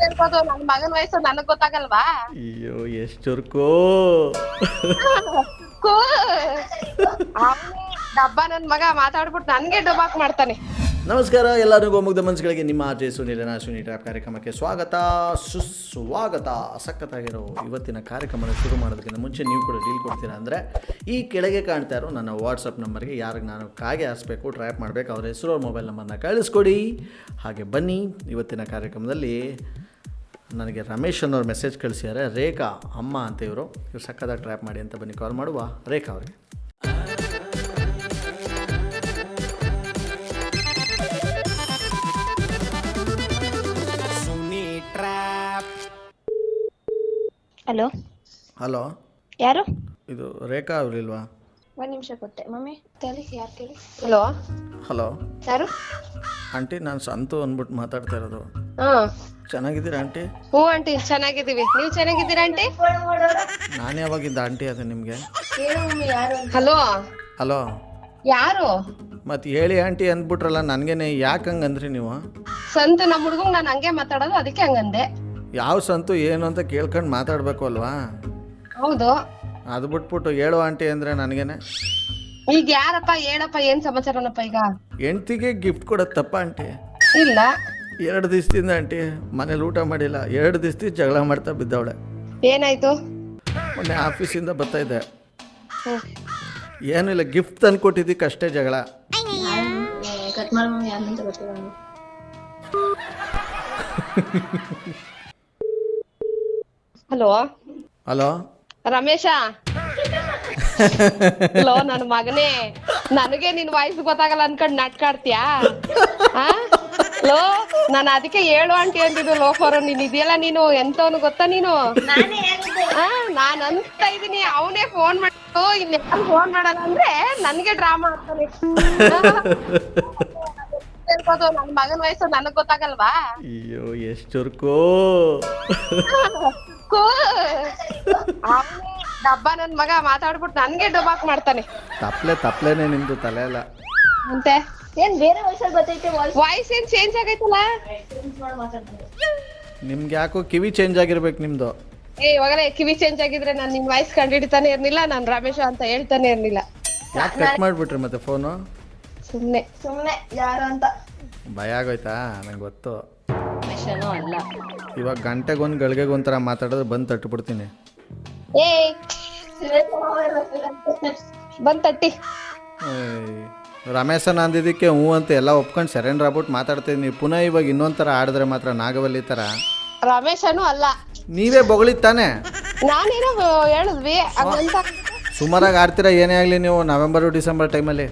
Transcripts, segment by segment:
ಹೇಳ್ಬೋದು ನನ್ ಮಗನ ವಯಸ್ಸು ನನಗ್ ಗೊತ್ತಾಗಲ್ವಾ? ಅಯ್ಯೋ ಎಷ್ಟು ಚುರುಕು. ಕೂ ಡಬ್ಬ ನನ್ ಮಗ ಮಾತಾಡ್ಬಿಟ್ಟು ನನ್ಗೆ ಡಬ್ಬಾಕ್ ಮಾಡ್ತಾನೆ. ನಮಸ್ಕಾರ ಎಲ್ಲರಿಗೂ ಮುಗ್ಧ ಮನಸ್ಸುಗಳಿಗೆ ನಿಮ್ಮ ಆಚೆ ಸುನೀಲನ ಸುನಿ ಟ್ರ್ಯಾಪ್ ಕಾರ್ಯಕ್ರಮಕ್ಕೆ ಸ್ವಾಗತ. ಸುಸ್ವಾಗತ ಸಖತ್ತಾಗಿರೋ ಇವತ್ತಿನ ಕಾರ್ಯಕ್ರಮನ ಶುರು ಮಾಡೋದಕ್ಕಿಂತ ಮುಂಚೆ ನೀವು ಕೂಡ ಡೀಲ್ ಕೊಡ್ತೀರಾ ಅಂದರೆ ಈ ಕೆಳಗೆ ಕಾಣ್ತಾ ಇರೋ ನನ್ನ ವಾಟ್ಸಪ್ ನಂಬರ್ಗೆ ಯಾರಿಗೆ ನಾನು ಕಾಗೆ ಹಾಸ್ಬೇಕು ಟ್ರ್ಯಾಪ್ ಮಾಡಬೇಕು ಅವ್ರ ಹೆಸರು ಅವ್ರ ಮೊಬೈಲ್ ನಂಬರ್ನ ಕಳಿಸ್ಕೊಡಿ. ಹಾಗೆ ಬನ್ನಿ ಇವತ್ತಿನ ಕಾರ್ಯಕ್ರಮದಲ್ಲಿ ನನಗೆ ರಮೇಶ್ ಅನ್ನೋರು ಮೆಸೇಜ್ ಕಳಿಸಿದ್ದಾರೆ. ರೇಖಾ ಅಮ್ಮ ಅಂತ ಇವರು. ಇವ್ರು ಸಕ್ಕದಾಗಿ ಟ್ರ್ಯಾಪ್ ಮಾಡಿ ಅಂತ ಬನ್ನಿ ಕಾಲ್ ಮಾಡುವ. ರೇಖಾ ಅವ್ರಿಗೆ. ಹಲೋ ಹಲೋ ಯಾರು? ಇದು ರೇಖಾ ಅವರಿಲ್ವಾ ಒಂದ್ ನಿಮಿಷ ಕೊಟ್ಟೆ. ಮಮ್ಮಿ ತಲೆ ಯಾರು ಕೇಳಿ ಹಲೋ ಹಲೋ ಯಾರು? ಆಂಟಿ ನಾನು ಸಂತು ಅಂದ್ಬಿಟ್ಟು ಮಾತಾಡ್ತಾ ಇರೋದು. ಹಾ. ಚೆನ್ನಾಗಿದ್ದೀರಾ ಆಂಟಿ? ಹ್ಞೂ ಆಂಟಿ ಚೆನ್ನಾಗಿದ್ದೀವಿ. ನೀವು ಚೆನ್ನಾಗಿದ್ದೀರಾ ಆಂಟಿ? ನಾನು ಯಾವಾಗಿದ್ದ ಆಂಟಿ ಅದು ನಿಮಗೆ? ಹಲೋ? ಹಲೋ? ಯಾರು? ಮತ್ತೆ ಹೇಳಿ ಆಂಟಿ ಅಂದ್ಬಿಟ್ರಲ್ಲ ನನಗೇನೆ ಯಾಕೆ ಹಂಗಂದ್ರಿ ನೀವು? ಸಂತ ನಮ್ಮ ಹುಡುಗ ನಾನು ಹಂಗೆ ಮಾತಾಡೋದು ಅದಕ್ಕೆ ಹಂಗಂದೆ ಯಾವ ಸಂತು ಏನು ಅಂತ ಕೇಳ್ಕೊಂಡು ಮಾತಾಡಬೇಕು ಅಲ್ವಾ? ಹೌದು. ಅದು ಬಿಟ್ಬಿಟ್ಟು ಹೇಳು ಆಂಟಿ ಅಂದ್ರೆ ನನಗೇನೆ. ಈಗ ಯಾರಪ್ಪ ಹೇಳಪ್ಪ ಏನ್ ಸಮಾಚಾರನಪ್ಪ ಈಗ? ಹೆಂಡ್ತಿಗೆ ಗಿಫ್ಟ್ ಕೊಡೋದು ತಪ್ಪ ಆಂಟಿ. ಇಲ್ಲ. ಎರಡು ದಿವಸದಿಂದ ಆಂಟಿ ಮನೇಲಿ ಊಟ ಮಾಡಿಲ್ಲ. ಎರಡು ದಿವಸದಿಂದ ಜಗಳ ಮಾಡ್ತಾ ಬಿದ್ದವಳೆ. ಏನಾಯ್ತು? ಮೊನ್ನೆ ಆಫೀಸಿಂದ ಬರ್ತಾ ಇದ್ದೆ. ಹ್ಮ್. ಏನಿಲ್ಲ ಗಿಫ್ಟ್ ತಂದು ಕೊಟ್ಟಿದ್ದಕ್ಕೆ ಅಷ್ಟೇ ಜಗಳ. ಕಟ್ ಮಾಡಿ ಮಮ್ಮಿ ಯಾರಂತ ಗೊತ್ತಿಲ್ಲ ನಂಗೆ. ಹಲೋ? ಹಲೋ? ರಮೇಶ? ಹಲೋ ನನ್ನ ಮಗನೇ ನನಗೆ ನಿನ್ ವಾಯ್ಸ್ ಗೊತ್ತಾಗಲ್ಲ ಅನ್ಕೊಂಡ್ ನಾಟ್ಕಾಡ್ತೀಯಾ ಲೋ ನಾನು ಅದಕ್ಕೆ ಹೇಳು ಆಂಟಿ ಅಂತಿದ್ದು ಲೋಫರ್ ನೀನ್ ಇದೆಯಲ್ಲ ನೀನು ಎಂತವನು ಗೊತ್ತಾ ನೀನು? ಆ, ನಾನ್ ಅಂತ ಇದೀನಿ ಅವನೇ ಫೋನ್ ಮಾಡ್ತು ಇಲ್ಲಿ ಫೋನ್ ಮಾಡಲ್ಲ ಅಂದ್ರೆ ನನ್ಗೆ ಡ್ರಾಮಾ ಆಗ್ತಾನೆ. ಹೇಳ್ಬೋದು ನನ್ ಮಗನ ವಯಸ್ಸು ನನಗ್ ಗೊತ್ತಾಗಲ್ವಾ? ಅಯ್ಯೋ ಎಷ್ಟು ಚುರುಕು. ಅವ್ನೇ ಡಬ್ಬ ನನ್ ಮಗ ಮಾತಾಡ್ಬಿಟ್ಟು ನನ್ಗೆ ಡಬ್ಬಾಕ್ ಮಾಡ್ತಾನೆ. ತಪ್ಲೆ ತಪ್ಲೇನೆ ನಿಮ್ದು ತಲೆ ಎಲ್ಲ ಅಂತೆ ಏನ್ ಬೇರೆ ವಯಸ್ಸಲ್ಲಿ ಬರ್ತೈತೆ ವಾಯ್ಸ್ ವಾಯ್ಸ್ ಏನ್ ಚೇಂಜ್ ಆಗೈತಲ್ಲ? ನಿಮ್ಗೆ ಯಾಕೋ ಕಿವಿ ಚೇಂಜ್ ಆಗಿರ್ಬೇಕು ನಿಮ್ದು. ಏ ಇವಾಗಲೇ ಕಿವಿ ಚೇಂಜ್ ಆಗಿದ್ರೆ ನಾನು ನಿಮ್ ವಾಯ್ಸ್ ಕಂಡಿಡಿತಾನೆ ಇರ್ಲಿಲ್ಲ ನಾನು ರಮೇಶ ಅಂತ ಹೇಳ್ತಾನೆ ಇರ್ಲಿಲ್ಲ. ಯಾಕೆ ಕಟ್ ಮಾಡ್ಬಿಟ್ರಿ ಮತ್ತೆ ಫೋನು ಸುಮ್ನೆ. ಸುಮ್ನೆ ಯಾರು ಅಂತ. ಭಯ ಆಗೋಯ್ತಾ? ನಂಗೆ ಗೊತ್ತು. ಅಲ್ಲ. ಇವಾಗ ಗಂಟೆಗೊಂದು ಗಳಿಗೆಗೊಂಥರ ಮಾತಾಡಿದ್ರೆ ಬಂದು ತಟ್ಬಿಡ್ತೀನಿ ಏ ಬಂದ್ ತಟ್ಟಿ. ರಮೇಶನ ಅಂದಿದ್ದಕ್ಕೆ ಹ್ಞೂ ಅಂತ ಎಲ್ಲ ಒಪ್ಕೊಂಡು ಸರೆಂಡ್ರ್ ಆಗ್ಬಿಟ್ಟು ಮಾತಾಡ್ತಿದ್ದೀನಿ ಪುನಃ ಇವಾಗ ಇನ್ನೊಂದ್ ಥರ ಆಡಿದ್ರೆ ಮಾತ್ರ ನಾಗವಲ್ಲಿ ಥರ ರಮೇಶನು ಅಲ್ಲ. ನೀವೇ ಬೊಗಳಿ ತಾನೆ? ನಾನೇನೋ ಹೇಳಿದ್ವಿ ಹಂಗಂತ. ಸುಮಾರಾಗಿ ಆಡ್ತೀರಾ ಏನೇ ಆಗಲಿ ನೀವು ನವೆಂಬರು ಡಿಸೆಂಬರ್ ಟೈಮಲ್ಲಿ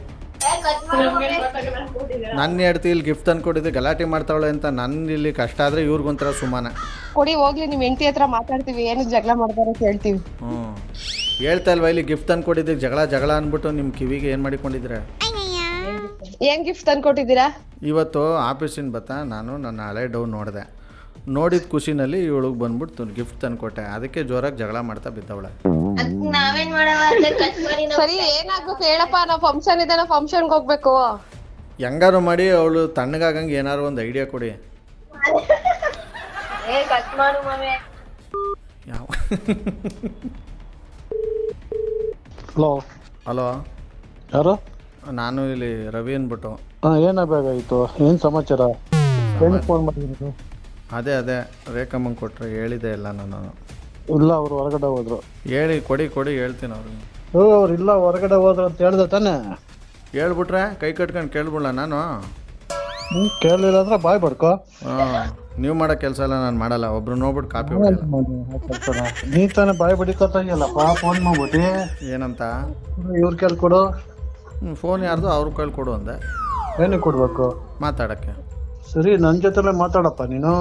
ನನ್ನ ಹೆಡ್ತಿ ಇಲ್ಲಿ ಗಿಫ್ಟ್ ತಂದು ಕೊಟ್ಟಿದ್ದೆ ಗಲಾಟೆ ಮಾಡ್ತಾವಳೆ ಅಂತ ನನ್ನ ಇಲ್ಲಿ ಕಷ್ಟ ಆದ್ರೆ ಇವ್ರಿಗೊಂಥರ ಸುಮಾನ. ಕೊಡಿ ಹೋಗ್ಲಿ ನಿಮ್ ಹೆಂಡತಿ ಹತ್ರ ಮಾತಾಡ್ತೀವಿ ಏನು ಜಗಳ ಮಾಡ್ತಾರೆ ಅಂತ ಹೇಳ್ತೀವಿ. ಹ್ಞೂ ಹೇಳ್ತಾ ಇಲ್ವಾ ಇಲ್ಲಿ ಗಿಫ್ಟ್ ತಂದು ಕೊಟ್ಟಿದ್ದಕ್ಕೆ ಜಗಳ ಜಗಳ ಅಂದ್ಬಿಟ್ಟು ನಿಮ್ಮ ಕಿವಿಗೆ ಏನು ಮಾಡಿಕೊಂಡಿದ್ರೆ ಏನ್ ಗಿಫ್ಟ್ ತಂದ್ಕೊಟ್ಟಿದ್ದೀರಾ ಇವತ್ತು ಆಫೀಸಿನ ಬತ್ತಾ ನಾನು ನನ್ನ ಹಳೆ ಡೌನ್ ನೋಡಿದೆ. ನೋಡಿದ ಖುಷಿನಲ್ಲಿ ಇವಳಿಗೆ ಬಂದ್ಬಿಟ್ಟು ಗಿಫ್ಟ್ ತಂದು ಕೊಟ್ಟೆ. ಅದಕ್ಕೆ ಜೋರಾಗಿ ಜಗಳ ಮಾಡ್ತಾ ಬಿದ್ದವಳೆ. ನಾವೇನ್ ಮಾಡವ ಸರಿ ಏನಾಗ್ಬೇಕು? ಹೇಳಪ್ಪ ನಾವು ಫಂಕ್ಷನ್ ಇದೆ ನಾವು ಫಂಕ್ಷನ್ಗೆ ಹೋಗ್ಬೇಕು. ಹೆಂಗಾರು ಮಾಡಿ ಅವಳು ತಣ್ಣಗಾಗಂಗೆ ಏನಾರು ಒಂದು ಐಡಿಯಾ ಕೊಡಿ. ಯಾವ? ಹಲೋ. ಹಲೋ. ಯಾರು? ನಾನು ಇಲ್ಲಿ ರವಿ ಅಂದ್ಬಿಟ್ಟು. ಹಾಂ ಏನಾಗಬೇಕಾಗಿತ್ತು ಏನು ಸಮಾಚಾರ? ಏನಕ್ಕೆ ಫೋನ್ ಮಾಡಿದ್ರು ಅದೇ ಅದೇ ರೇಖಮ್ಮಂಗೆ ಕೊಟ್ಟರೆ ಹೇಳಿದೆ ಇಲ್ಲ ನಾನು. ಇಲ್ಲ ಅವರು ಹೊರಗಡೆ ಹೋದ್ರು. ಹೇಳಿ ಕೊಡಿ ಕೊಡಿ ಹೇಳ್ತೀನಿ ಅವ್ರಿಗೆ. ಓ ಅವ್ರು ಇಲ್ಲ ಹೊರಗಡೆ ಹೋದ್ರು ಅಂತ ಹೇಳ್ದೆ ತಾನೆ. ಹೇಳ್ಬಿಟ್ರೆ ಕೈ ಕಟ್ಕೊಂಡು ಕೇಳ್ಬಿಡ್ಲ ನಾನು? ಹ್ಞೂ ಕೇಳಲಿಲ್ಲ ಅಂದ್ರೆ ಬಾಯ್ ಬಡ್ಕೋ. ಹಾಂ ನೀವು ಮಾಡೋ ಕೆಲಸ ಎಲ್ಲ ನಾನು ಮಾಡಲ್ಲ ಒಬ್ರು ನೋಡ್ಬಿಟ್ಟು ಕಾಪಿ ಹೊಡೆಯಲ್ಲ. ನೀ ತಾನೇ ಬಾಯ್ ಬಡಿಕೋತಾಗಿಲ್ಲಪ್ಪ ಫೋನ್ ಮಾಡ್ಬಿಟ್ಟು ಏನಂತ? ಇವ್ರ ಕೇಳ್ಕೊಡು. ಫೋನ್ ಯಾರ್ದು ಅವ್ರ ಕೇಳ್ಕೊಡು ಕೊಡು ಅಂದೆ. ಏನಕ್ಕೆ ಕೊಡ್ಬೇಕು? ಮಾತಾಡೋಕ್ಕೆ. ಸರಿ ನನ್ನ ಜೊತೆಲೇ ಮಾತಾಡಪ್ಪ ನೀನು.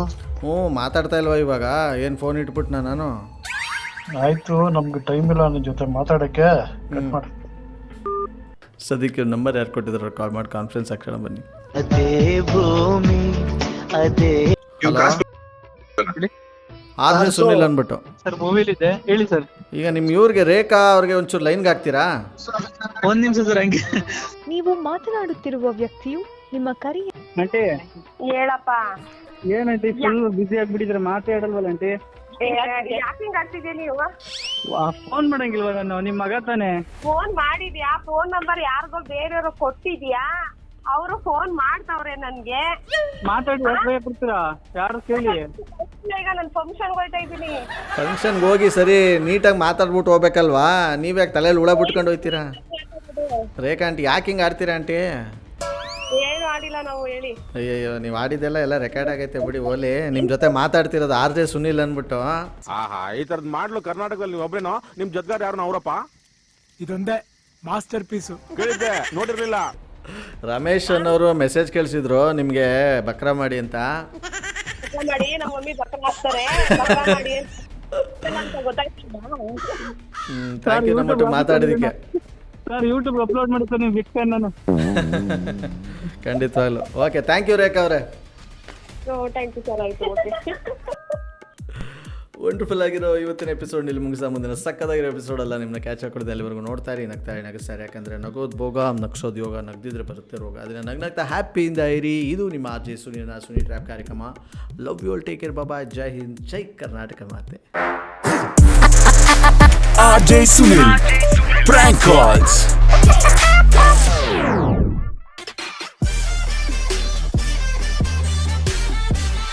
ಹ್ಞೂ ಮಾತಾಡ್ತಾ ಇಲ್ವಾ ಇವಾಗ? ಏನು ಫೋನ್ ಇಟ್ಬಿಟ್ನ ನಾನು? ಆಯ್ತು ನಮ್ಗೆ ಟೈಮ್ ಇಲ್ಲ ನಿನ್ನ ಜೊತೆ ಮಾತಾಡಕ್ಕೆ. ಕಟ್ ಮಾಡು. ಸದ್ಯಕ್ಕೆ ನಂಬರ್ ಯಾರು ಕೊಟ್ಟಿದ್ರು ಕಾಲ್ ಮಾಡಿ ಕಾನ್ಫರೆನ್ಸ್ ಹಾಕ್ಸೋಣ ಬನ್ನಿ. ಅದೇ ಭೂಮಿ ಅದೇ ಆದ್ರೆ ಸುನಿಲ್ ಅಂದ್ಬಿಟ್ಟು ಸರ್ ಮೂವಿಲಿದೆ ಹೇಳಿ ಸರ್. ಈಗ ನಿಮ್ಮ ಇವ್ರಿಗೆ ರೇಖಾ ಅವ್ರಿಗೆ ಒಂಚೂರು ಲೈನ್ಗೆ ಹಾಕ್ತೀರಾ ಒಂದ್ ನಿಮಿಷ ಸರ್ ಹಂಗೆ. ನೀವು ಮಾತನಾಡುತ್ತಿರುವ ವ್ಯಕ್ತಿಯು ನಿಮ್ಮ ಕರಿ ಆಂಟಿ. ಹೇಳಪ್ಪ. ಏನಂಟಿ ಫುಲ್ ಬಿಸಿ ಆಗ್ಬಿಟ್ಟಿದ್ರೆ ಮಾತಾಡಲ್ವಲ್ಲ ಆಂಟಿ? ಯಾಕೆ ಹಿಂಗ್ ಆಗ್ತಿದ್ಯಾ ನೀವು? ಫೋನ್ ಮಾಡಂಗಿಲ್ವ ನಾನು? ನಿಮ್ ಮಗ ತಾನೆ. ಫೋನ್ ಮಾಡಿದ್ಯಾ? ಫೋನ್ ನಂಬರ್ ಯಾರಿಗೋ ಬೇರೆಯವ್ರು ಕೊಟ್ಟಿದ್ಯಾ? ಅವರು ಫೋನ್ ಮಾಡ್ತಾವ್ರೆ ನನ್ಗೆ. ಮಾತಾಡಿ ಭಯ ಪಡ್ತೀರಾ? ಯಾರು ಕೇಳಿ? ಈಗ ನನ್ ಫಂಕ್ಷನ್ ಇದೀನಿ ಫಂಕ್ಷನ್ಗೆ ಹೋಗಿ ಸರಿ ನೀಟಾಗಿ ಮಾತಾಡ್ಬಿಟ್ಟು ಹೋಗ್ಬೇಕಲ್ವಾ? ನೀವ್ಯಾಕೆ ತಲೆಯಲ್ಲಿ ಹುಳ ಬಿಟ್ಕೊಂಡು ಹೋಗ್ತೀರಾ ರೇಖಾ ಆಂಟಿ ಯಾಕೆ ಹಿಂಗೆ ಆಡ್ತೀರಾ ಆಂಟಿ? ಆಡಿಲ್ಲ ನಾವು ಹೇಳಿ. ಅಯ್ಯಯ್ಯೋ ನೀವು ಆಡಿದೆಲ್ಲ ಎಲ್ಲ ರೆಕಾರ್ಡ್ ಆಗೈತೆ ಬಿಡಿ ಓಲಿ. ನಿಮ್ಮ ಜೊತೆ ಮಾತಾಡ್ತಿರೋದು ಆರ್ ಜೆ ಸುನಿಲ್ ಅಂದ್ಬಿಟ್ಟು. ಆಹಾ ಈ ತರದ್ ಮಾಡ್ಲು ಕರ್ನಾಟಕದಲ್ಲಿ ನೀವು ಒಬ್ರೇನೋ? ನಿಮ್ ಜೊತೆಗಾರ ಯಾರು ಅವರಪ್ಪ? ಇದೊಂದೇ ಮಾಸ್ಟರ್ ಪೀಸು. ಕೇಳಿದ್ದೆ ನೋಡಿರ್ಲಿಲ್ಲ. ರಮೇಶ್ ಅನ್ನೋರು ಮೆಸೇಜ್ ಕೇಳಿಸಿದ್ರು ನಿಮಗೆ ಬಕ್ರ ಮಾಡಿ ಅಂತ. ಬಕ್ರ ಮಾಡಿ ನಮ್ಮ ಮಮ್ಮಿ ಬಕ್ರ ಹಾಕ್ತಾರೆ. ಬಕ್ರ ಮಾಡಿ ಅಂತ. ಗೊತ್ತಾಯ್ತಿಲ್ಲ ಥ್ಯಾಂಕ್ ಯು ನಮ್ಮ ಮಾತಾಡಿದ್ದಕ್ಕೆ. ಸರ್ ಯೂಟ್ಯೂಬ್ ಅಪ್ಲೋಡ್ ಮಾಡಿ ಸರ್ ನೀವು ಬಿಟ್ಕೊಂಡು ನಾನು ಖಂಡಿತವಾಗ್ಲು ಓಕೆ ಥ್ಯಾಂಕ್ ಯು ರೇಖಾ ಅವರೇ. ಥ್ಯಾಂಕ್ ಯು ಸರ್ ಆಯ್ತು ಓಕೆ ವಂಡರ್ಫುಲ್ ಆಗಿರೋ ಇವತ್ತಿನ ಎಪಿಸೋಡ್ ಇಲ್ಲಿ ಮುಗಿಸ ಮುಂದಿನ ಸಕ್ಕದಾಗಿರೋ ಎಪಿಸೋಡ್ ಅಲ್ಲ ನಿಮ್ಮನ್ನ ಕ್ಯಾಚ್ ಹಾಕೊಡೋದು ಅಲ್ಲಿವರೆಗೂ ನೋಡ್ತಾ ಇರಿ ನಗ್ತಾ ಇರಿ ನಗಿಸ್ತಾರೆ ಯಾಕಂದರೆ ನಗೋದು ಭೋಗ ನಗ್ಸೋದು ಯೋಗ ನಗ್ದಿದ್ರೆ ಬರುತ್ತೆ ರೋಗ. ಅದನ್ನ ನಗ್ ಹ್ಯಾಪಿ ಹ್ಯಾಪಿಯಿಂದ ಇರಿ. ಇದು ನಿಮ್ಮ ಆರ್ ಜೆ ಸುನಿನ ಸುನಿ ಟ್ರ್ಯಾಪ್ ಕಾರ್ಯಕ್ರಮ. Love you all take care ಬಾಬಾ ಜೈ ಹಿಂದ್ ಜೈ ಕರ್ನಾಟಕ ಮಾತೆ. R J Sunil prank calls.